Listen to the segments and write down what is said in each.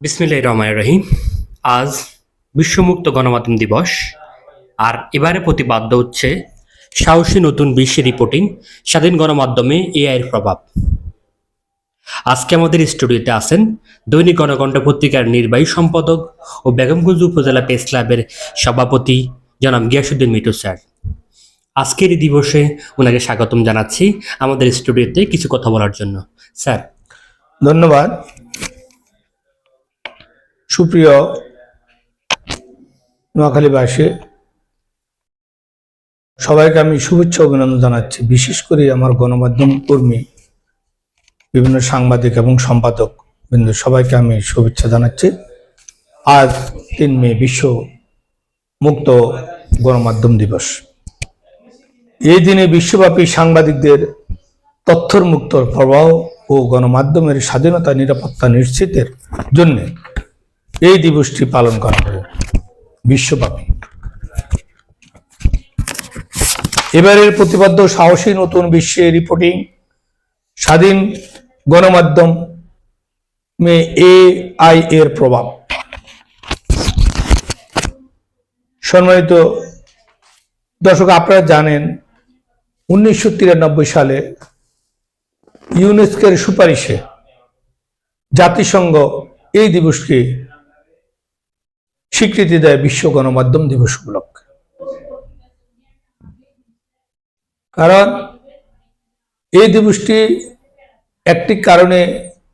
বিসমিল্লাহ রহমান রহিম। আজ বিশ্বমুক্ত গণমাধ্যম দিবস। আর এবারে প্রতিপাদ্য হচ্ছে সাহসী নতুন বিশ্ব রিপোর্টিং স্বাধীন গণমাধ্যমে এআইয়ের প্রভাব। আজকে আমাদের স্টুডিওতে আছেন দৈনিক গণকণ্ঠ পত্রিকার নির্বাহী সম্পাদক ও বেগমগঞ্জ উপজেলা প্রেস ক্লাবের সভাপতি জনাব গিয়াসুদ্দিন মিটু স্যার। আজকের এই দিবসে ওনাকে স্বাগতম জানাচ্ছি আমাদের স্টুডিওতে কিছু কথা বলার জন্য। স্যার। ধন্যবাদ। সুপ্রিয় নোয়াখালীবাসী, সবাইকে আমি শুভেচ্ছা অভিনন্দন জানাচ্ছি। বিশেষ করে আমার গণমাধ্যম কর্মী, বিভিন্ন সাংবাদিক এবং সম্পাদক বিন্দু, সবাইকে আমি শুভেচ্ছা জানাচ্ছি। আজ তিন মে, বিশ্ব মুক্ত গণমাধ্যম দিবস। এই দিনে বিশ্বব্যাপী সাংবাদিকদের তথ্যর মুক্ত প্রবাহ ও গণমাধ্যমের স্বাধীনতা, নিরাপত্তা নিশ্চিতের জন্য এই দিবসটি পালন করা হয় বিশ্বব্যাপী। এবারের প্রতিপাদ্য সাহসী নতুন বিশ্বে রিপোর্টিং স্বাধীন গণমাধ্যম মে এ আই এর প্রভাব। সম্মানিত দর্শক, আপনারা জানেন উনিশশো তিরানব্বই সালে ইউনেস্কের সুপারিশে জাতিসংঘ এই দিবসকে স্বীকৃতি দেয় বিশ্ব গণমাধ্যম দিবস উপলক্ষে। কারণ এই দিবসটি একটি কারণে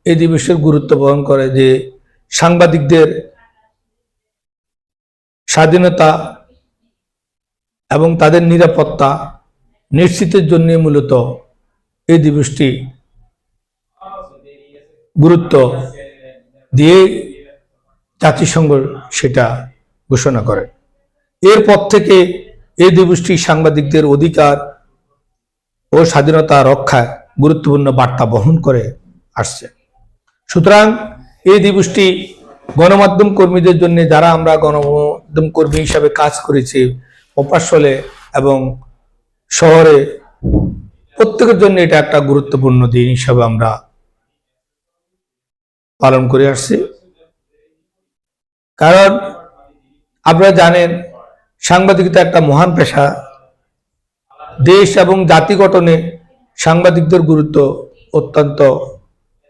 এই দিবসের গুরুত্ব বহন করে যে সাংবাদিকদের স্বাধীনতা এবং তাদের নিরাপত্তা নিশ্চিতের জন্য মূলত এই দিবসটি গুরুত্ব দিয়ে জাতিসংঘ সেটা ঘোষণা করে। এরপর থেকে এই দিবসটি সাংবাদিকদের অধিকার ও স্বাধীনতা রক্ষায় গুরুত্বপূর্ণ বার্তা বহন করে আসছে। সুতরাং এই দিবসটি গণমাধ্যম কর্মীদের জন্য যারা আমরা গণমাধ্যম কর্মী হিসাবে কাজ করেছি মফাসলে এবং শহরে, প্রত্যেকের জন্য এটা একটা গুরুত্বপূর্ণ দিন হিসাবে আমরা পালন করে আসছি। কারণ আপনারা জানেন, সাংবাদিকতা একটা মহান পেশা। দেশ এবং জাতি গঠনে সাংবাদিকদের গুরুত্ব অত্যন্ত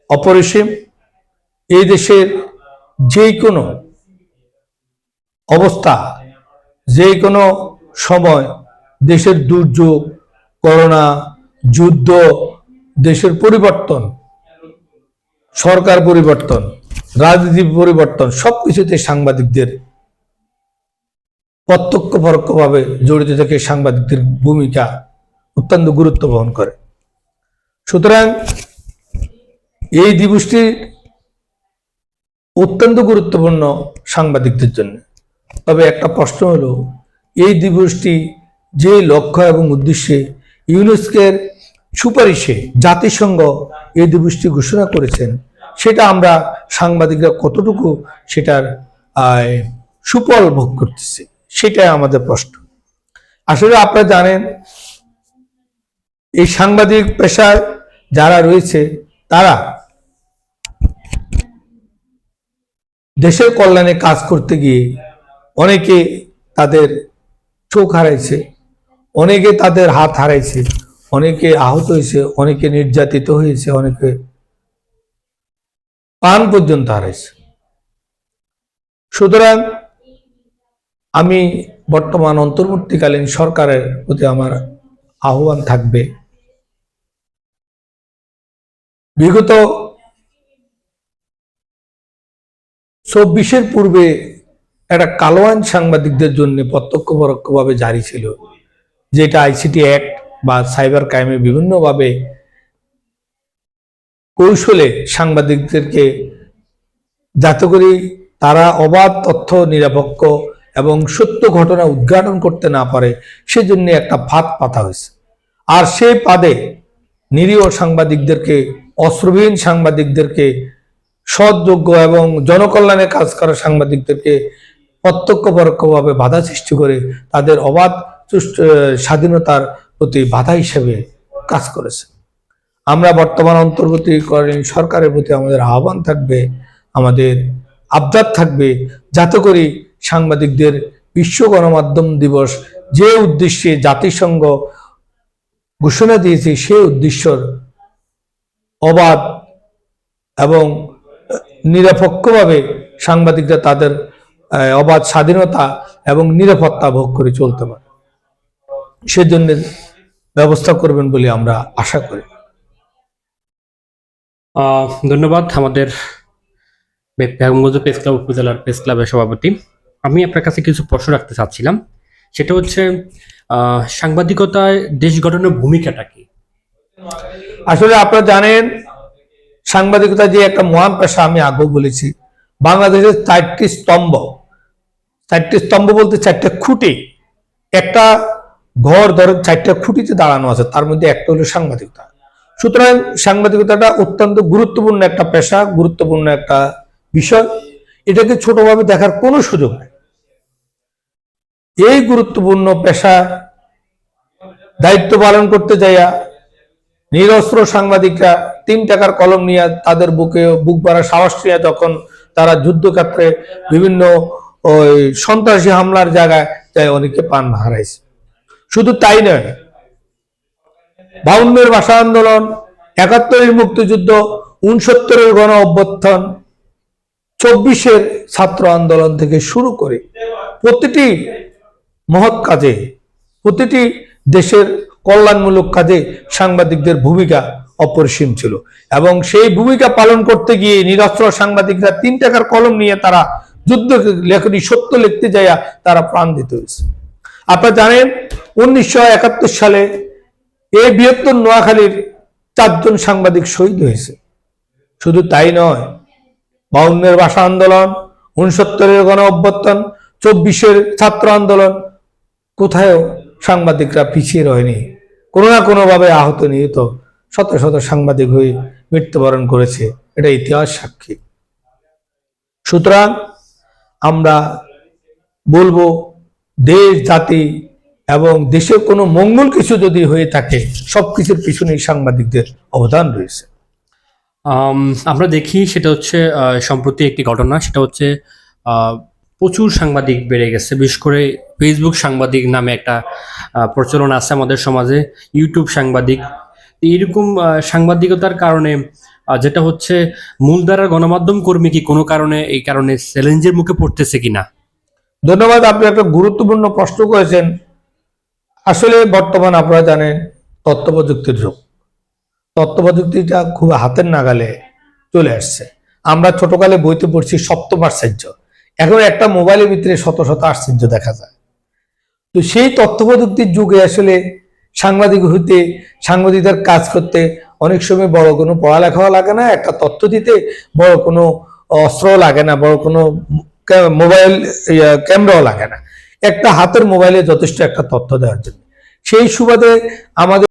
অপরিসীম। এই দেশের যে কোনো অবস্থা যে কোনো সময় দেশের দুর্যোগ, করোনা, যুদ্ধ, দেশের পরিবর্তন, সরকার পরিবর্তন রাজনীতি পরিবর্তন, সবকিছুতে সাংবাদিকদের প্রত্যক্ষ পরোক্ষভাবে জড়িত থেকে সাংবাদিকদের ভূমিকা অত্যন্ত গুরুত্ব বহন করে। সুতরাং এই দিবসটি অত্যন্ত গুরুত্বপূর্ণ সাংবাদিকদের জন্য। তবে একটা প্রশ্ন হলো, এই দিবসটি যে লক্ষ্য এবং উদ্দেশ্যে ইউনেস্কের সুপারিশে জাতিসংঘ এই দিবসটি ঘোষণা করেছেন সেটা আমরা সাংবাদিকরা কতটুকু সেটার সুফল ভোগ করতেছি, সেটাই আমাদের প্রশ্ন। আসলে আপনারা জানেন, এই সাংবাদিক পেশার যারা রয়েছে, তারা দেশের কল্যাণে কাজ করতে গিয়ে অনেকে তাদের চোখ হারাইছে, অনেকে তাদের হাত হারাইছে, অনেকে আহত হয়েছে, অনেকে নির্যাতিত হয়েছে, অনেকে পান পর্যন্ত হারাইছে। সুতরাং আমি বর্তমান অন্তর্বর্তীকালীন সরকারের প্রতি আমার আহ্বান থাকবে। বিগত চব্বিশের পূর্বে একটা কালোয়ান সাংবাদিকদের জন্য প্রত্যক্ষ পরোক্ষভাবে জারি ছিল, যেটা আইসিটি অ্যাক্ট বা সাইবার ক্রাইমে বিভিন্নভাবে কৌশলে সাংবাদিকদেরকে যাতে করে তারা অবাধ তথ্য নিরপেক্ষ এবং সত্য ঘটনা উদ্ঘাটন করতে না পারে, সেজন্য একটা ফাঁদ পাতা হয়েছে। আর সেই পাদে নিরীহ সাংবাদিকদেরকে অস্ত্রবিহীন সাংবাদিকদেরকে, সৎযোগ্য এবং জনকল্যাণে কাজ করা সাংবাদিকদেরকে প্রত্যক্ষ পরোক্ষভাবে বাধা সৃষ্টি করে তাদের অবাধ স্বাধীনতার প্রতি বাধা হিসেবে কাজ করেছে। আমরা বর্তমান অন্তর্বর্তীকালীন সরকারের প্রতি আমাদের আহ্বান থাকবে, আমাদের আবদার থাকবে যাতে করে সাংবাদিকদের বিশ্ব গণমাধ্যম দিবস যে উদ্দেশ্যে জাতিসংঘ ঘোষণা দিয়েছে সেই উদ্দেশ্যর অবাধ এবং নিরপেক্ষভাবে সাংবাদিকরা তাদের অবাধ স্বাধীনতা এবং নিরাপত্তা ভোগ করে চলতে পারে। সেজন্য ব্যবস্থা করবেন বলে আমরা আশা করি। ধন্যবাদ আমাদের বেগমগঞ্জ প্রেস ক্লাব, উপজেলার প্রেস ক্লাবের সভাপতি। আমি আপনার কাছে কিছু প্রশ্ন রাখতে চাচ্ছিলাম। সেটা হচ্ছে সাংবাদিকতায় দেশ গঠনের ভূমিকাটা কি? আসলে আপনারা জানেন, সাংবাদিকতা যে একটা মহান পেশা, আমি আগেও বলেছি। বাংলাদেশের চারটি স্তম্ভ। চারটি স্তম্ভ বলতে চারটে খুঁটি। একটা ঘর ধরেন, চারটা খুঁটিতে দাঁড়ানো আছে। তার মধ্যে একটা হলো সাংবাদিকতা। সুতরাং সাংবাদিকতাটা অত্যন্ত গুরুত্বপূর্ণ একটা পেশা, গুরুত্বপূর্ণ একটা বিষয়। এটাকে ছোটভাবে দেখার কোনো সুযোগ নেই। এই গুরুত্বপূর্ণ পেশা দায়িত্ব পালন করতে যাইয়া নিরস্ত্র সাংবাদিকরা তিন টাকার কলম নিয়ে তাদের বুকে বুক ভরা সাহস নিয়ে যখন তারা যুদ্ধক্ষেত্রে বিভিন্ন ওই সন্ত্রাসী হামলার জায়গায় তাই অনেকে পান হারাইছে। শুধু তাই নয় বাউন্নের ভাষা আন্দোলন, একাত্তরের মুক্তিযুদ্ধ উনসত্তরের গণ অভ্যুত্থান, চব্বিশের ছাত্র আন্দোলন থেকে শুরু করে প্রতিটি মহৎ কাজে, প্রতিটি দেশের কল্যাণমূলক কাজে সাংবাদিকদের ভূমিকা অপরিসীম ছিল। এবং সেই ভূমিকা পালন করতে গিয়ে নিরস্ত্র সাংবাদিকরা তিন টাকার কলম নিয়ে তারা যুদ্ধ লেখনী সত্য লিখতে যাইয়া তারা প্রাণ দিতে হয়েছে আপনারা জানেন, উনিশশো একাত্তর সালে এই বৃহত্তর নোয়াখালীর চারজন সাংবাদিক শহীদ হয়েছে। শুধু তাই নয়, বাউন্নের ভাষা আন্দোলন উনসত্তরের গণ অভ্যর্থন চব্বিশের ছাত্র আন্দোলন, কোথায়ও সাংবাদিকরা পিছিয়ে রয়নি কোনো না কোনোভাবে আহত নিহত শত শত সাংবাদিক হয়ে মৃত্যুবরণ করেছে। এটা ইতিহাস সাক্ষী। সুতরাং আমরা বলব, দেশ, জাতি এবং দেশের কোনো মঙ্গল কিছু যদি হয়ে থাকে সবকিছুর পিছনেই সাংবাদিকদের অবদান রয়েছে। আমরা দেখি সেটা হচ্ছে সম্প্রতি একটি ঘটনা সেটা হচ্ছে প্রচুর সাংবাদিক বেড়ে গেছে। বিশেষ করে ফেসবুক সাংবাদিক নামে একটা প্রচলন আছে আমাদের সমাজে ইউটিউব সাংবাদিক। এইরকম সাংবাদিকতার কারণে যেটা হচ্ছে মূলধারার গণমাধ্যম কর্মী কি কোনো কারণে এই কারণে চ্যালেঞ্জের মুখে পড়তেছে কিনা? ধন্যবাদ আপনি একটা গুরুত্বপূর্ণ প্রশ্ন করেছেন। আসলে বর্তমান আপনারা জানেন তথ্য প্রযুক্তির যুগ। তথ্য প্রযুক্তিটা খুব হাতের নাগালে চলে আসছে। আমরা ছোটকালে বইতে পড়ছি সপ্তম আশ্চর্য এখন একটা মোবাইলের ভিতরে শত শত আশ্চর্য দেখা যায়। তো সেই তথ্য প্রযুক্তির যুগে আসলে সাংবাদিক হইতে সাংবাদিকদের কাজ করতে অনেক সময় বড় কোনো পড়ালেখাও লাগে না, একটা তথ্য দিতে বড় কোনো অস্ত্র লাগে না, বড় কোনো মোবাইল ক্যামেরাও লাগে না। একটা হাতের মোবাইলে যথেষ্ট একটা তথ্য দেওয়ার জন্য। সেই সুবাদে আমাদের